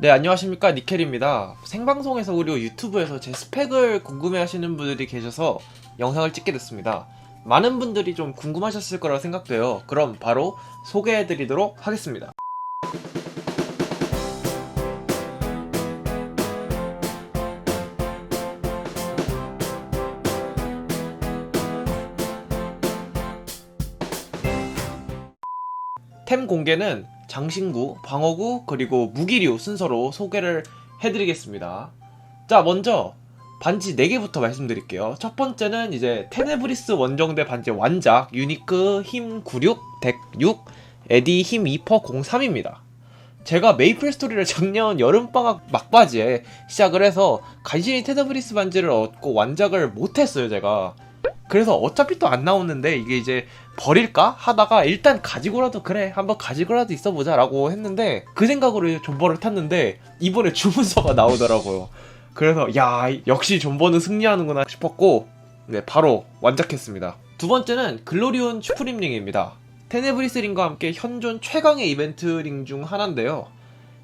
네, 안녕하십니까. 니켈입니다. 생방송에서 그리고 유튜브에서 제 스펙을 궁금해 하시는 분들이 계셔서 영상을 찍게 됐습니다. 많은 분들이 좀 궁금하셨을 거라고 생각돼요. 그럼 바로 소개해 드리도록 하겠습니다. 템 공개는 장신구, 방어구, 그리고 무기류 순서로 소개를 해드리겠습니다. 자, 먼저 반지 4개부터 말씀드릴게요. 첫 번째는 이제 테네브리스 원정대 반지 완작 유니크 힘 96, 덱 6, 에디 힘 2퍼 03입니다. 제가 메이플 스토리를 작년 여름방학 막바지에 시작을 해서 간신히 테네브리스 반지를 얻고 완작을 못했어요, 제가. 그래서 어차피 또 안 나오는데 이게 이제 버릴까 하다가 일단 가지고라도 그래 한번 가지고라도 있어보자라고 했는데 그 생각으로 존버를 탔는데 이번에 주문서가 나오더라고요. 그래서 야 역시 존버는 승리하는구나 싶었고 네 바로 완작했습니다. 두 번째는 글로리온 슈프림 링입니다. 테네브리스 링과 함께 현존 최강의 이벤트 링 중 하나인데요.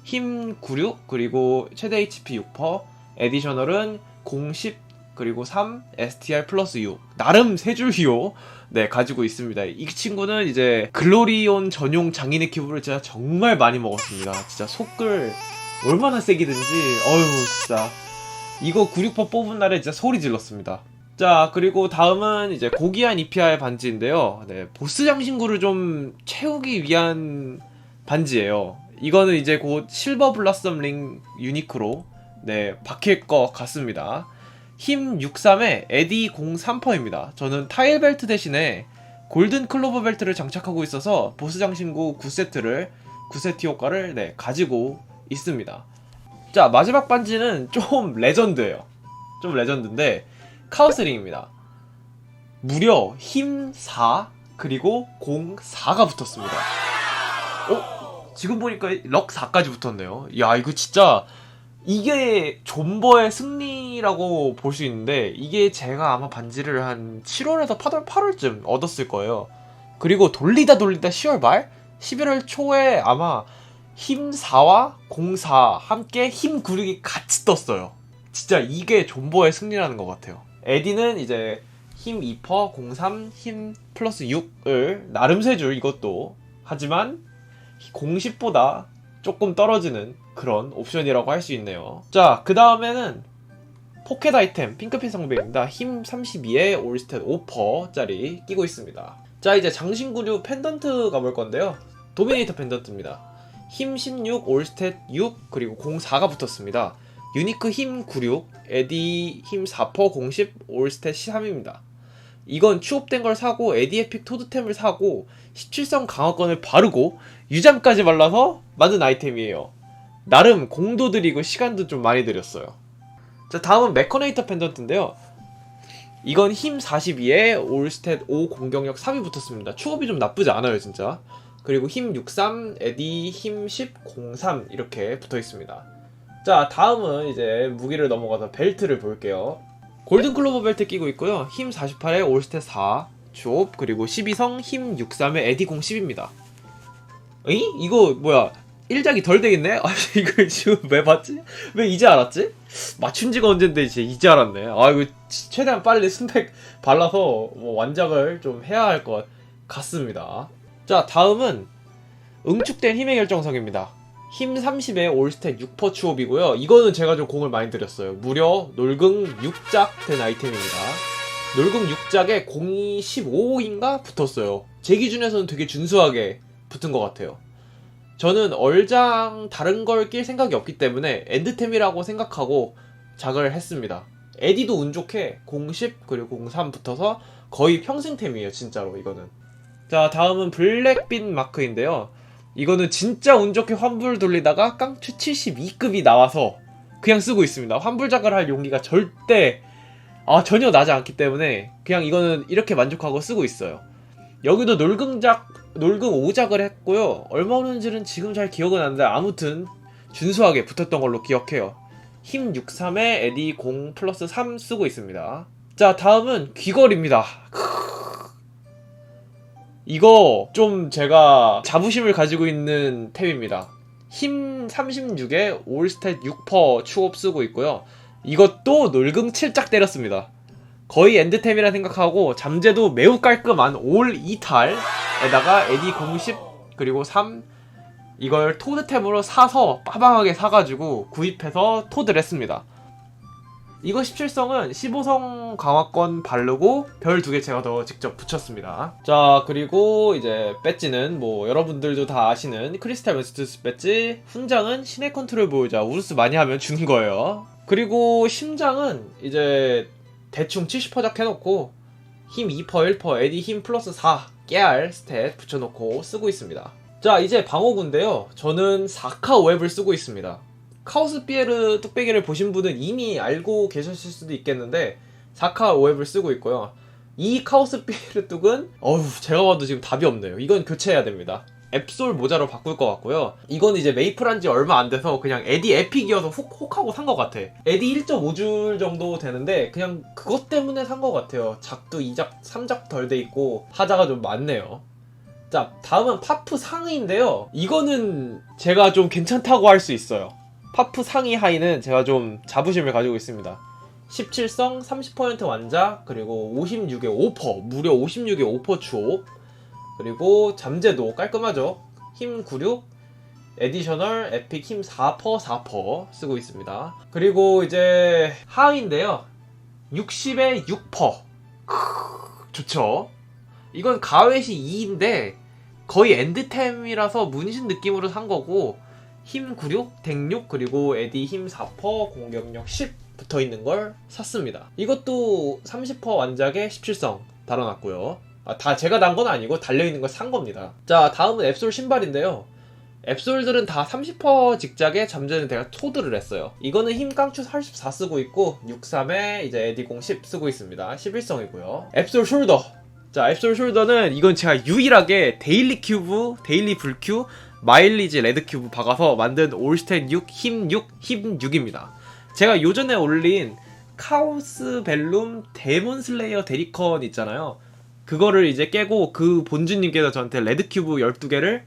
힘 96 그리고 최대 HP 6퍼 에디셔널은 010 그리고 3 STR 플러스 6 나름 세줄 휘호 네 가지고 있습니다. 이 친구는 이제 글로리온 전용 장인의 키보를 제가 정말 많이 먹었습니다. 진짜 속글 얼마나 세기든지. 어휴 진짜. 이거 96퍼 뽑은 날에 진짜 소리 질렀습니다. 자 그리고 다음은 이제 고귀한 EPR 반지인데요. 네 보스 장신구를 좀 채우기 위한 반지예요. 이거는 이제 곧 실버 블라썸 링 유니크로 네 바뀔 것 같습니다 힘 63의 에디 03퍼입니다. 저는 타일 벨트 대신에 골든 클로버 벨트를 장착하고 있어서 보스 장신구 9세트를 9세트 효과를 네, 가지고 있습니다. 자 마지막 반지는 좀 레전드예요. 좀 레전드인데 카오스링입니다. 무려 힘 4 그리고 04가 붙었습니다. 어? 지금 보니까 럭 4까지 붙었네요. 야 이거 진짜 이게 존버의 승리라고 볼 수 있는데 이게 제가 아마 반지를 한 7월에서 8월 8월쯤 얻었을 거예요. 그리고 돌리다 돌리다 10월 말 11월 초에 아마 힘 4와 04 함께 힘 96이 같이 떴어요. 진짜 이게 존버의 승리라는 것 같아요. 에디는 이제 힘 2퍼 03 힘 플러스 6을 나름 세줄 이것도 하지만 010보다 조금 떨어지는 그런 옵션이라고 할 수 있네요. 자, 그 다음에는 포켓 아이템 핑크빛 성배입니다. 힘 32에 올스탯 5%짜리 끼고 있습니다. 자, 이제 장신구류 펜던트 가볼 건데요. 도미네이터 펜던트입니다. 힘 16, 올스탯 6, 그리고 04가 붙었습니다. 유니크 힘 96, 에디 힘 4퍼 010, 올스탯 13입니다. 이건 추업된 걸 사고 에디 에픽 토드템을 사고 17성 강화권을 바르고 유잠까지 발라서 만든 아이템이에요. 나름 공도 들이고 시간도 좀 많이 들였어요. 자 다음은 메커네이터 펜던트인데요. 이건 힘 42에 올스탯 5 공격력 3이 붙었습니다. 추업이 좀 나쁘지 않아요 진짜. 그리고 힘 63, 에디 힘 10, 03 이렇게 붙어 있습니다. 자 다음은 이제 무기를 넘어가서 벨트를 볼게요. 골든 클로버 벨트 끼고 있고요. 힘 48에 올스탯 4, 주옵 그리고 12성 힘 63에 에디 공 10입니다. 에이? 이거 뭐야? 1작이 덜 되겠네? 아 이거 지금 왜 봤지? 왜 이제 알았지? 맞춘 지가 언젠데 이제 이제 알았네. 아 이거 치- 최대한 빨리 스펙 발라서 뭐 완작을 좀 해야 할 것 같습니다. 자 다음은 응축된 힘의 결정석입니다. 힘 30에 올스택 6퍼 추업이고요. 이거는 제가 좀 공을 많이 들였어요. 무려 놀궁 6작 된 아이템입니다. 놀궁 6작에 공이 15인가 붙었어요. 제 기준에서는 되게 준수하게 붙은 것 같아요. 저는 얼장 다른 걸 낄 생각이 없기 때문에 엔드템이라고 생각하고 작을 했습니다. 에디도 운 좋게 010 그리고 03 붙어서 거의 평생템이에요 진짜로 이거는. 자 다음은 블랙빈 마크인데요. 이거는 진짜 운 좋게 환불 돌리다가 깡추 72급이 나와서 그냥 쓰고 있습니다. 환불작을 할 용기가 절대 아 전혀 나지 않기 때문에 그냥 이거는 이렇게 만족하고 쓰고 있어요. 여기도 놀궁작 놀궁 5작을 했고요. 얼마 오는지는 지금 잘 기억은 안 나는데 아무튼 준수하게 붙었던 걸로 기억해요. 힘 63에 에디 0 플러스 3 쓰고 있습니다. 자 다음은 귀걸이입니다. 이거 좀 제가 자부심을 가지고 있는 템입니다. 힘 36에 올스탯 6% 추업 쓰고 있고요. 이것도 놀궁 7짝 때렸습니다. 거의 엔드템이라 생각하고 잠재도 매우 깔끔한 올 2탈 에다가 에디 010 그리고 3 이걸 토드템으로 사서 빠방하게 사가지고 구입해서 토드를 했습니다. 이거 17성은 15성 강화권 바르고 별 두 개 제가 더 직접 붙였습니다. 자, 그리고 이제 배지는 뭐 여러분들도 다 아시는 크리스탈 웨스트스 배지, 훈장은 신의 컨트롤 보유자, 우르스 많이 하면 주는 거예요. 그리고 심장은 이제 대충 70%작 해놓고 힘 2%, 1%, 에디 힘 플러스 4, 깨알 스탯 붙여놓고 쓰고 있습니다. 자, 이제 방어구인데요. 저는 4카 웹을 쓰고 있습니다. 카오스 피에르 뚝배기를 보신 분은 이미 알고 계셨을 수도 있겠는데 4카 웹을 쓰고 있고요. 이 카오스 피에르 뚝은 어휴 제가 봐도 지금 답이 없네요. 이건 교체해야 됩니다. 앱솔 모자로 바꿀 것 같고요. 이건 이제 메이플 한 지 얼마 안 돼서 그냥 에디 에픽이어서 훅, 혹하고 산 것 같아. 에디 1.5줄 정도 되는데 그냥 그것 때문에 산 것 같아요. 작도 2작, 3작 덜 돼 있고 하자가 좀 많네요. 자, 다음은 파프 상의인데요. 이거는 제가 좀 괜찮다고 할 수 있어요. 파프 상의 하의는 제가 좀 자부심을 가지고 있습니다. 17성 30% 완자 그리고 56에 5% 무려 56에 5% 추업 그리고 잠재도 깔끔하죠. 힘 96 에디셔널 에픽 힘4% 4% 쓰고 있습니다. 그리고 이제 하의인데요. 60에 6% 크, 좋죠. 이건 가웨시 2인데 거의 엔드템이라서 문신 느낌으로 산 거고 힘 96, 덱6 그리고 에디 힘 4%, 공격력 10 붙어 있는 걸 샀습니다. 이것도 30% 완작에 17성 달아놨고요. 아, 다 제가 단건 아니고 달려 있는 걸 산 겁니다. 자, 다음은 앱솔 신발인데요. 앱솔들은 다 30% 직작에 잠재는 제가 토드를 했어요. 이거는 힘 깡추 44 쓰고 있고 63에 이제 에디 공 10 쓰고 있습니다. 11성이고요. 앱솔 숄더. 자, 앱솔 숄더는 이건 제가 유일하게 데일리 큐브, 데일리 불큐, 마일리지 레드 큐브 박아서 만든 올스텐 6, 힘 6, 힘 6입니다. 제가 요전에 올린 카오스 벨룸 데몬 슬레이어 데리컨 있잖아요. 그거를 이제 깨고 그 본주님께서 저한테 레드 큐브 12개를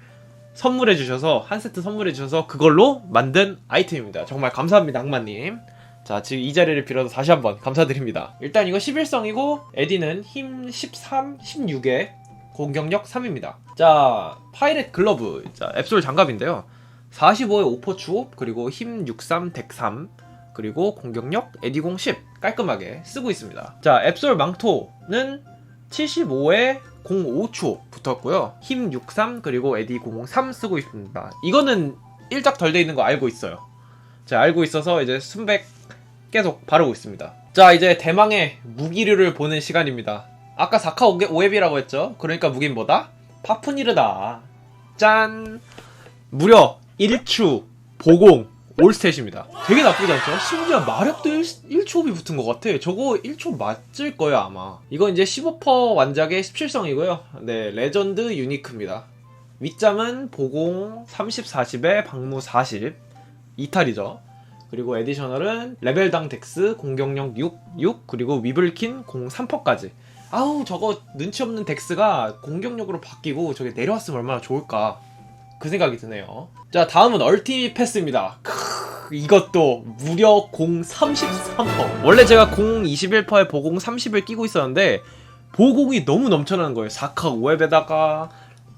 선물해 주셔서 한 세트 선물해 주셔서 그걸로 만든 아이템입니다. 정말 감사합니다, 악마님. 자, 지금 이 자리를 빌어서 다시 한번 감사드립니다. 일단 이거 11성이고 에디는 힘 13, 16에 공격력 3입니다. 자, 파이렛 글러브, 자, 앱솔 장갑인데요. 45에 5% 추업, 그리고 힘 63, 덱 3, 그리고 공격력 에디공 10 깔끔하게 쓰고 있습니다. 자, 앱솔 망토는 75에 05초 붙었고요. 힘 63 그리고 에디 003 쓰고 있습니다. 이거는 일작 덜 돼 있는 거 알고 있어요. 제가 알고 있어서 이제 순백 계속 바르고 있습니다. 자, 이제 대망의 무기류를 보는 시간입니다. 아까 4카 5앱이라고 했죠? 그러니까 무기는 뭐다? 파푸니르다. 짠! 무려 1추, 보공, 올스탯입니다. 되게 나쁘지 않죠? 심지어 마력도 1, 1초업이 붙은 것 같아. 저거 1초 맞을 거예요, 아마. 이건 이제 15% 완작의 17성이고요. 네, 레전드 유니크입니다. 윗잠은 보공 30, 40에 방무 40. 이탈이죠. 그리고 에디셔널은 레벨당 덱스, 공격력 6, 6, 그리고 위블킨 03%까지. 아우, 저거 눈치 없는 덱스가 공격력으로 바뀌고 저게 내려왔으면 얼마나 좋을까. 그 생각이 드네요. 자, 다음은 얼티밋 패스입니다. 크, 이것도 무려 공 33%. 원래 제가 공 21%에 보공 30을 끼고 있었는데 보공이 너무 넘쳐나는 거예요. 4카 5웹에다가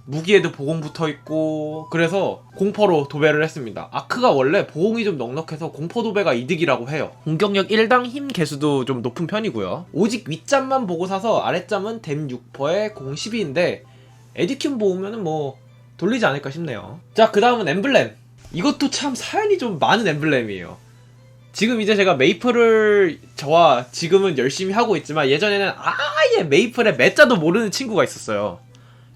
무기에도 보공 붙어 있고 그래서 공포로 도배를 했습니다. 아크가 원래 보공이 좀 넉넉해서 공포 도배가 이득이라고 해요. 공격력 1당 힘 개수도 좀 높은 편이고요. 오직 윗잠만 보고 사서 아랫잠은 댐 6%에 공 12인데 에디큐 보면은 뭐 돌리지 않을까 싶네요. 자, 그 다음은 엠블렘. 이것도 참 사연이 좀 많은 엠블렘이에요. 지금 이제 제가 메이플을 저와 지금은 열심히 하고 있지만 예전에는 아예 메이플의 매자도 모르는 친구가 있었어요.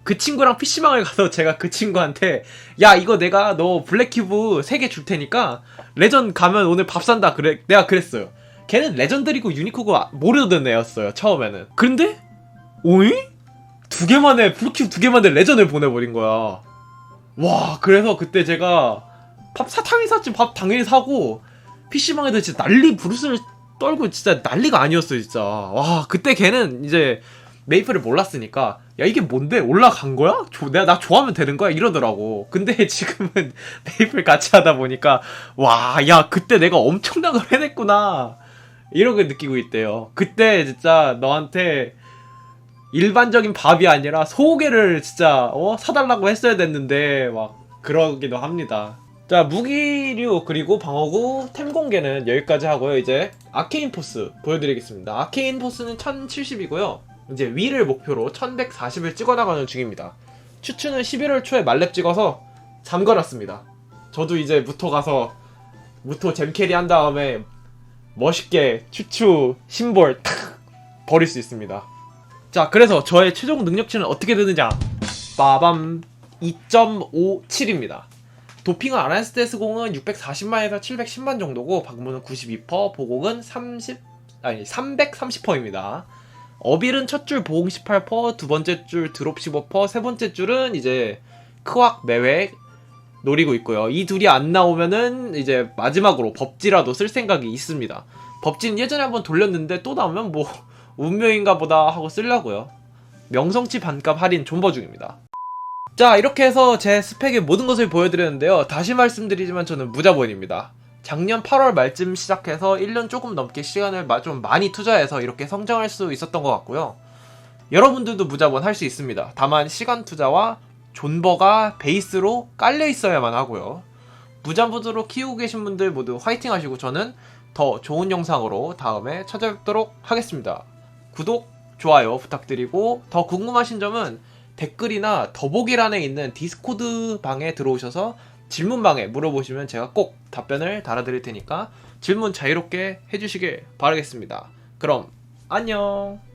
그 친구랑 PC방을 가서 제가 그 친구한테 야 이거 내가 너 블랙큐브 3개 줄 테니까 레전 가면 오늘 밥 산다 그래 내가 그랬어요. 걔는 레전드리고 유니코가 모르던 애였어요 처음에는. 근데 오이? 두 개만에 블루큐브 두 개만에 레전을 보내버린 거야. 와 그래서 그때 제가 밥 사탕이 샀지 밥 당연히 사고 PC방에도 진짜 난리 부르스를 떨고 진짜 난리가 아니었어요 진짜 와 그때 걔는 이제 메이플을 몰랐으니까 야 이게 뭔데 올라간 거야? 조- 내가 나 좋아하면 되는 거야 이러더라고. 근데 지금은 메이플 같이 하다 보니까 와 야 그때 내가 엄청난 걸 해냈구나 이런 걸 느끼고 있대요. 그때 진짜 너한테 일반적인 밥이 아니라 소고기를 진짜 어 사달라고 했어야 됐는데 막 그러기도 합니다. 자 무기류 그리고 방어구 템 공개는 여기까지 하고요. 이제 아케인 포스 보여드리겠습니다. 아케인 포스는 1070이고요. 이제 위를 목표로 1140을 찍어나가는 중입니다. 추추는 11월 초에 말렙 찍어서 잠궈놨습니다. 저도 이제 무토 가서 무토 잼캐리 한 다음에 멋있게 추추 심볼 탁 버릴 수 있습니다. 자 그래서 저의 최종 능력치는 어떻게 되느냐 빠밤 2.57입니다. 도핑을 안 했을 때 스공은 640만에서 710만 정도고 박무는 92%, 보공은 30 아니 330%입니다. 어빌은 첫 줄 보공 18%, 두 번째 줄 드롭 15%, 세 번째 줄은 이제 크왁 매획 노리고 있고요. 이 둘이 안 나오면은 이제 마지막으로 법지라도 쓸 생각이 있습니다. 법지는 예전에 한번 돌렸는데 또 나오면 뭐 운명인가 보다 하고 쓰려고요. 명성치 반값 할인 존버 중입니다. 자 이렇게 해서 제 스펙의 모든 것을 보여드렸는데요. 다시 말씀드리지만 저는 무자본입니다. 작년 8월 말쯤 시작해서 1년 조금 넘게 시간을 마- 좀 많이 투자해서 이렇게 성장할 수 있었던 것 같고요. 여러분들도 무자본 할 수 있습니다. 다만 시간 투자와 존버가 베이스로 깔려 있어야만 하고요. 무자본으로 키우고 계신 분들 모두 화이팅 하시고 저는 더 좋은 영상으로 다음에 찾아뵙도록 하겠습니다. 구독, 좋아요 부탁드리고 더 궁금하신 점은 댓글이나 더보기란에 있는 디스코드 방에 들어오셔서 질문방에 물어보시면 제가 꼭 답변을 달아드릴 테니까 질문 자유롭게 해주시길 바라겠습니다. 그럼 안녕.